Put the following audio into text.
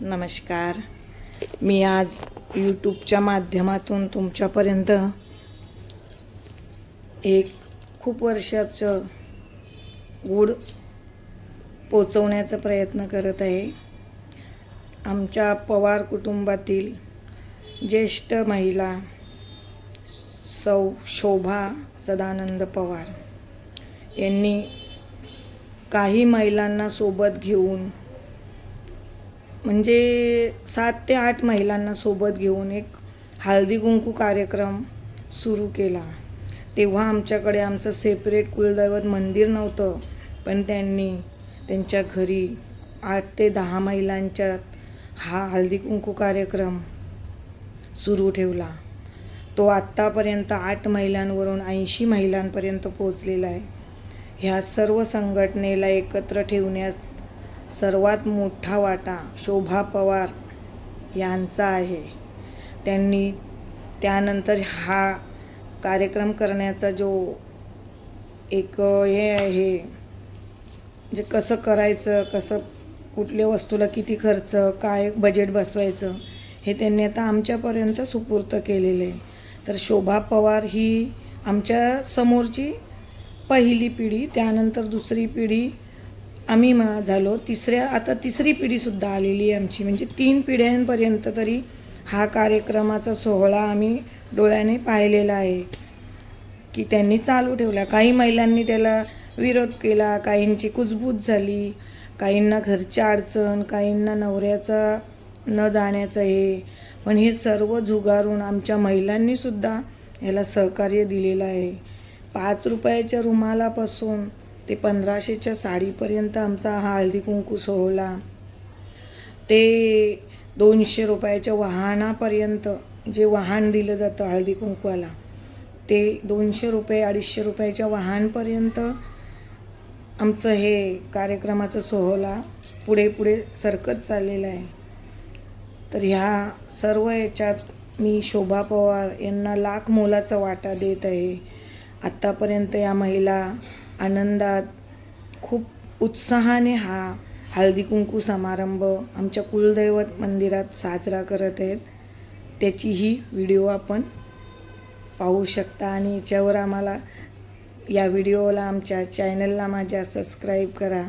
नमस्कार. मी आज यूट्यूबच्या माध्यमातून तुमच्यापर्यंत एक खूप वर्षाचं गूढ पोचवण्याचा प्रयत्न करत आहे. आमच्या पवार कुटुंबातील ज्येष्ठ महिला सौ शोभा सदानंद पवार यांनी काही महिलांना सोबत घेऊन म्हणजे सात ते आठ महिलांना सोबत घेऊन एक हळदी कुंकू कार्यक्रम सुरू केला. तेव्हा आमच्याकडे आमचं सेपरेट कुलदैवत मंदिर नव्हतं पण त्यांनी त्यांच्या घरी आठ ते दहा महिलांच्या हा हळदी कुंकू कार्यक्रम सुरू ठेवला. तो आत्तापर्यंत आठ महिलांवरून ऐंशी महिलांपर्यंत पोचलेला आहे. ह्या सर्व संघटनेला एकत्र ठेवण्यात सर्वात मोठा वाटा शोभा पवार यांचा आहे. त्यांनी त्यानंतर हा कार्यक्रम करण्याचा जो एक हे आहे जे कसं करायचं कसं कुठल्या वस्तूला किती खर्च काय बजेट बसवायचं हे त्यांनी आता आमच्यापर्यंत सुपूर्त केलेलं आहे. तर शोभा पवार ही आमच्या समोरची पहिली पिढी त्यानंतर दुसरी पिढी आम्ही मग झालो. तिसऱ्या आता तिसरी पिढीसुद्धा आलेली आहे आमची. म्हणजे तीन पिढ्यांपर्यंत तरी हा कार्यक्रमाचा सोहळा आम्ही डोळ्याने पाहिलेला आहे. की त्यांनी चालू ठेवला. काही महिलांनी त्याला विरोध केला. काहींची कुजबूज झाली. काहींना घरच्या अडचण काहींना नवऱ्याचा न जाण्याचं हे. पण हे सर्व झुगारून आमच्या महिलांनीसुद्धा ह्याला सहकार्य दिलेलं आहे. पाच रुपयाच्या रुमालापासून ते पंधराशेच्या साडीपर्यंत आमचा हा हळदी कुंकू सोहळा. ते दोनशे रुपयाच्या वाहनापर्यंत जे वाहन दिलं जातं हळदी कुंकवाला ते दोनशे रुपये अडीचशे रुपयाच्या वाहनपर्यंत आमचं हे कार्यक्रमाचं सोहळा पुढे पुढे सरकत चाललेलं आहे. तर ह्या सर्व याच्यात मी शोभा पवार यांना लाख मोलाचा वाटा देत आहे. आत्तापर्यंत या महिला आनंदात खूप उत्साहाने हा हळदी कुंकू समारंभ आमच्या कुलदैवत मंदिरात साजरा करत आहेत. त्याचीही व्हिडिओ आपण पाहू शकता आणि याच्यावर आम्हाला या व्हिडिओला आमच्या चॅनलला माझ्या सबस्क्राईब करा.